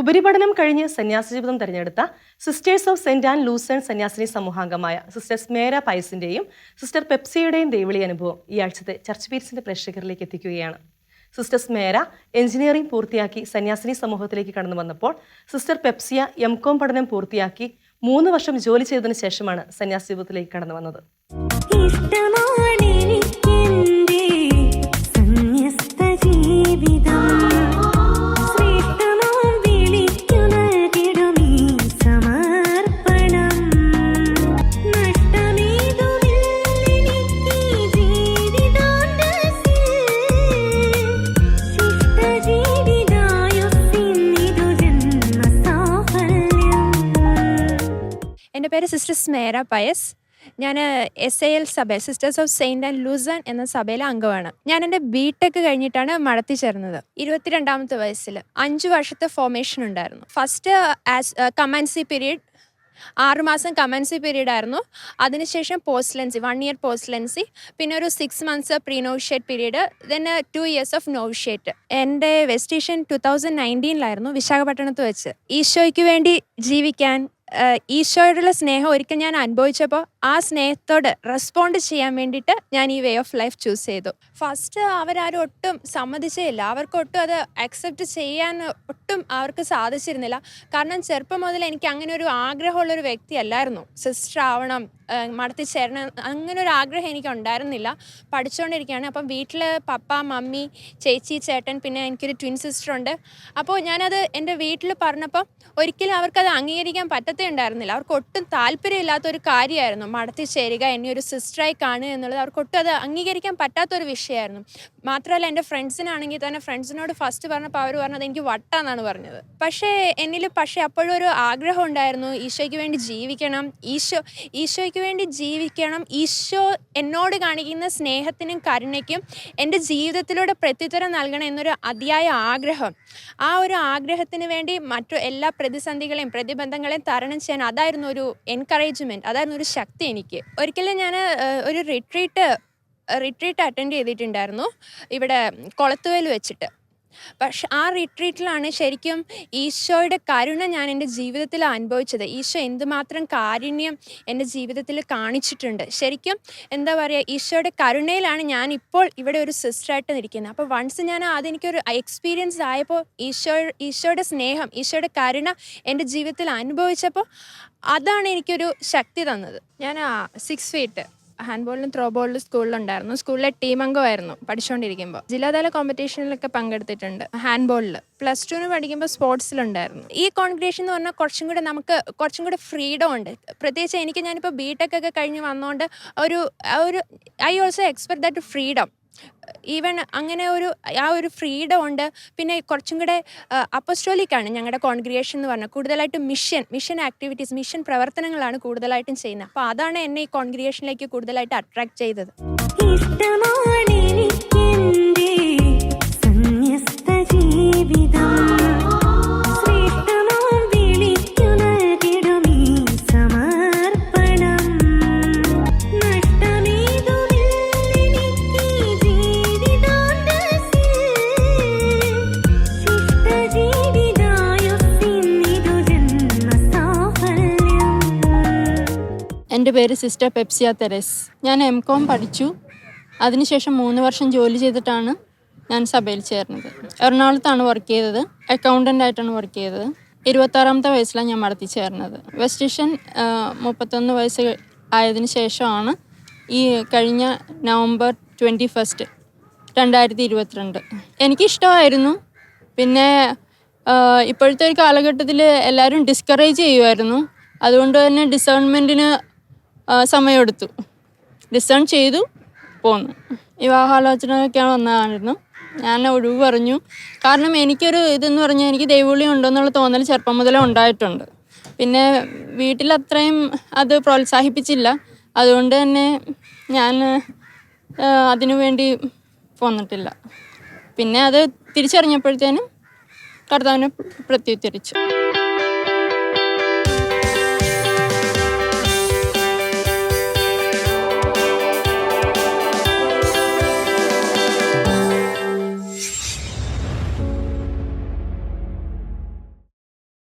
ഉപരിപഠനം കഴിഞ്ഞ് സന്യാസ ജീവിതം തിരഞ്ഞെടുത്ത സിസ്റ്റേഴ്സ് ഓഫ് സെന്റ് ആൻഡ് ലൂസൺ സന്യാസിനി സമൂഹാംഗമായ സിസ്റ്റർ സ്മേര പൈസിന്റെയും സിസ്റ്റർ പെപ്സിയുടെയും ദൈവളി അനുഭവം ഈ ആഴ്ചത്തെ ചർച്ച് പീരിസിന്റെ പ്രേക്ഷകരിലേക്ക് എത്തിക്കുകയാണ്. സിസ്റ്റർ സ്മേര എഞ്ചിനീയറിംഗ് പൂർത്തിയാക്കി സന്യാസിനി സമൂഹത്തിലേക്ക് കടന്നു വന്നപ്പോൾ സിസ്റ്റർ പെപ്സിയ എം കോം പഠനം പൂർത്തിയാക്കി മൂന്ന് വർഷം ജോലി ചെയ്തതിനു ശേഷമാണ് സന്യാസ ജീവിതത്തിലേക്ക് കടന്നു വന്നത്. ജീവിതം. എന്റെ പേര് സിസ്റ്റർ സ്മേര പയസ്. ഞാൻ എസ് എ എൽ സഭയിൽ sisters of saint and Lucerne എന്ന സഭയിലെ അംഗമാണ്. ഞാൻ എന്റെ ബി ടെക് കഴിഞ്ഞിട്ടാണ് മടത്തി ചേർന്നത്. ഇരുപത്തിരണ്ടാമത്തെ വയസ്സിൽ അഞ്ച് വർഷത്തെ ഫോർമേഷൻ ഉണ്ടായിരുന്നു. ഫസ്റ്റ് ആസ് കമാൻസി പീരീഡ് ആറുമാസം കമൻസി പീരീഡ് ആയിരുന്നു. അതിനുശേഷം പോസ്റ്റ്ലൻസി വൺ ഇയർ പോസ്റ്റ്ലൻസി പിന്നെ ഒരു six months pre novitiate period then two years of novitiate എന്റെ വെസ്റ്റേഷൻ ടു തൗസൻഡ് നയന്റീനിലായിരുന്നു വിശാഖപട്ടണത്ത് വെച്ച്. ഈശോയ്ക്ക് വേണ്ടി ജീവിക്കാൻ ഈശോയോടുള്ള സ്നേഹം ഒരിക്കൽ ഞാൻ അനുഭവിച്ചപ്പോൾ ആ സ്നേഹത്തോട് റെസ്പോണ്ട് ചെയ്യാൻ വേണ്ടിയിട്ട് ഞാൻ ഈ വേ ഓഫ് ലൈഫ് ചൂസ് ചെയ്തു. ഫസ്റ്റ് അവരാരും ഒട്ടും സമ്മതിച്ചേയില്ല. അവർക്ക് ഒട്ടും അത് അക്സെപ്റ്റ് ചെയ്യാൻ ഒട്ടും അവർക്ക് സാധിച്ചിരുന്നില്ല. കാരണം ചെറുപ്പം മുതൽ എനിക്ക് അങ്ങനെ ഒരു ആഗ്രഹമുള്ളൊരു വ്യക്തിയല്ലായിരുന്നു സിസ്റ്റർ ആവണം മടത്തി ചേരണം അങ്ങനെ ഒരു ആഗ്രഹം എനിക്ക് ഉണ്ടായിരുന്നില്ല. പഠിച്ചുകൊണ്ടിരിക്കുകയാണ് അപ്പം വീട്ടിൽ പപ്പ മമ്മി ചേച്ചി ചേട്ടൻ പിന്നെ എനിക്കൊരു ട്വിൻ സിസ്റ്റർ ഉണ്ട്. അപ്പോൾ ഞാനത് എന്റെ വീട്ടിൽ പറഞ്ഞപ്പോൾ ഒരിക്കലും അവർക്കത് അംഗീകരിക്കാൻ പറ്റത്തേ ഉണ്ടായിരുന്നില്ല അവർക്ക് ഒട്ടും താല്പര്യമില്ലാത്ത ഒരു കാര്യമായിരുന്നു. മടത്തി ചേരുക എന്നെ ഒരു സിസ്റ്ററായി കാണുക എന്നുള്ളത് അവർക്ക് ഒട്ടും അത് അംഗീകരിക്കാൻ പറ്റാത്തൊരു വിഷയമായിരുന്നു. മാത്രമല്ല എന്റെ ഫ്രണ്ട്സിനാണെങ്കിൽ തന്നെ ഫ്രണ്ട്സിനോട് ഫസ്റ്റ് പറഞ്ഞപ്പോൾ അവർ പറഞ്ഞത് എനിക്ക് വട്ടാന്നാണ് പറഞ്ഞത്. പക്ഷേ എന്നിൽ പക്ഷേ അപ്പോഴും ഒരു ആഗ്രഹം ഉണ്ടായിരുന്നു ഈശോയ്ക്ക് വേണ്ടി ജീവിക്കണം ഈശോ ഈശോയ്ക്ക് വേണ്ടി ജീവിക്കണം ഈശോ എന്നോട് കാണിക്കുന്ന സ്നേഹത്തിനും കരുണയ്ക്കും എന്റെ ജീവിതത്തിലൂടെ പ്രത്യുത്തരം നൽകണം എന്നൊരു അതിയായ ആഗ്രഹം. ആ ഒരു ആഗ്രഹത്തിന് വേണ്ടി മറ്റു എല്ലാ പ്രതിസന്ധികളെയും പ്രതിബന്ധങ്ങളെയും തരണം ചെയ്യാൻ അതായിരുന്നു ഒരു എൻകറേജ്മെന്റ് അതായിരുന്നു ഒരു ശക്തി. എനിക്ക്. ഒരിക്കലും ഞാൻ ഒരു റിട്രീറ്റ് റിട്രീറ്റ് അറ്റൻഡ് ചെയ്തിട്ടുണ്ടായിരുന്നു. ഇവിടെ കൊളത്തുവേൽ വെച്ചിട്ട്. പക്ഷെ ആ റിട്രീറ്റിലാണ് ശരിക്കും ഈശോയുടെ കരുണ ഞാൻ എന്റെ ജീവിതത്തിൽ അനുഭവിച്ചത്. ഈശോ എന്തുമാത്രം കാരുണ്യം എന്റെ ജീവിതത്തിൽ കാണിച്ചിട്ടുണ്ട്. ശരിക്കും എന്താ പറയുക ഈശോയുടെ കരുണയിലാണ് ഞാൻ ഇപ്പോൾ ഇവിടെ ഒരു സിസ്റ്ററായിട്ട് നിൽക്കുന്നത്. അപ്പോൾ വൺസ് ഞാൻ അതെനിക്കൊരു എക്സ്പീരിയൻസ് ആയപ്പോൾ ഈശോ ഈശോയുടെ സ്നേഹം ഈശോയുടെ കരുണ എന്റെ ജീവിതത്തിൽ അനുഭവിച്ചപ്പോൾ അതാണ് എനിക്കൊരു ശക്തി തന്നത്. ഞാൻ സിക്സ് ഫീറ്റ് ഹാൻഡ്ബോളിലും ത്രോ ബോളിലും സ്കൂളിലുണ്ടായിരുന്നു സ്കൂളിലെ ടീം അംഗമായിരുന്നു പഠിച്ചുകൊണ്ടിരിക്കുമ്പോൾ ജില്ലാതല കോമ്പറ്റീഷനിലൊക്കെ പങ്കെടുത്തിട്ടുണ്ട് ഹാൻഡ്ബോളിൽ പ്ലസ് ടുവിന് പഠിക്കുമ്പോൾ സ്പോർട്സിലുണ്ടായിരുന്നു ഈ കോൺഗ്രേഷൻ എന്ന് പറഞ്ഞാൽ കുറച്ചും കൂടെ നമുക്ക് കുറച്ചും കൂടെ ഫ്രീഡം ഉണ്ട്. പ്രത്യേകിച്ച് എനിക്ക് ഞാനിപ്പോൾ ബി ടെക് ഒക്കെ കഴിഞ്ഞ് വന്നുകൊണ്ട് ഒരു ഒരു I also expect that freedom even അങ്ങനെ ഒരു ആ ഒരു ഫ്രീഡം ഉണ്ട്. പിന്നെ കുറച്ചും കൂടെ അപ്പസ്റ്റോലിക്കാണ് ഞങ്ങളുടെ കോൺഗ്രിയേഷൻ എന്ന് പറഞ്ഞാൽ കൂടുതലായിട്ടും മിഷൻ മിഷൻ ആക്ടിവിറ്റീസ് മിഷൻ പ്രവർത്തനങ്ങളാണ് കൂടുതലായിട്ടും ചെയ്യുന്നത്. അപ്പോൾ അതാണ് എന്നെ ഈ കോൺഗ്രിയേഷനിലേക്ക് കൂടുതലായിട്ട് അട്രാക്ട് ചെയ്തത്. ജീവിതം. എന്റെ പേര് സിസ്റ്റർ പെപ്സിയ തെരേസ്. ഞാൻ എം കോം പഠിച്ചു. അതിനുശേഷം മൂന്ന് വർഷം ജോലി ചെയ്തിട്ടാണ് ഞാൻ സഭയിൽ ചേർന്നത്. എറണാകുളത്താണ് വർക്ക് ചെയ്തത്. അക്കൗണ്ടന്റ് ആയിട്ടാണ് വർക്ക് ചെയ്തത്. ഇരുപത്താറാമത്തെ വയസ്സിലാണ് ഞാൻ മടത്തി ചേർന്നത്. വെസ്റ്റിഷൻ മുപ്പത്തൊന്ന് വയസ്സ് ആയതിനു ശേഷമാണ് ഈ കഴിഞ്ഞ നവംബർ ട്വന്റി ഫസ്റ്റ് രണ്ടായിരത്തി ഇരുപത്തിരണ്ട് എനിക്കിഷ്ടമായിരുന്നു. പിന്നെ ഇപ്പോഴത്തെ ഒരു കാലഘട്ടത്തിൽ എല്ലാവരും ഡിസ്കറേജ് ചെയ്യുമായിരുന്നു. അതുകൊണ്ട് തന്നെ ഡിസേൺമെന്റിന് സമയമെടുത്തു. ഡിസേൺ ചെയ്തു പോന്നു. വിവാഹാലോചനയൊക്കെയാണ് വന്നതായിരുന്നു ഞാൻ ഒഴിവ് പറഞ്ഞു. കാരണം എനിക്കൊരു ഇതെന്ന് പറഞ്ഞാൽ എനിക്ക് ദൈവവിളി ഉണ്ടെന്നുള്ള തോന്നൽ ചെറുപ്പം മുതലേ ഉണ്ടായിട്ടുണ്ട്. പിന്നെ വീട്ടിൽ അത്രയും അത് പ്രോത്സാഹിപ്പിച്ചില്ല. അതുകൊണ്ട് തന്നെ ഞാൻ അതിനു വേണ്ടി പോന്നിട്ടില്ല. പിന്നെ അത് തിരിച്ചറിഞ്ഞപ്പോഴത്തേനും കർത്താവിനെ പ്രത്യുത്തരിച്ചു.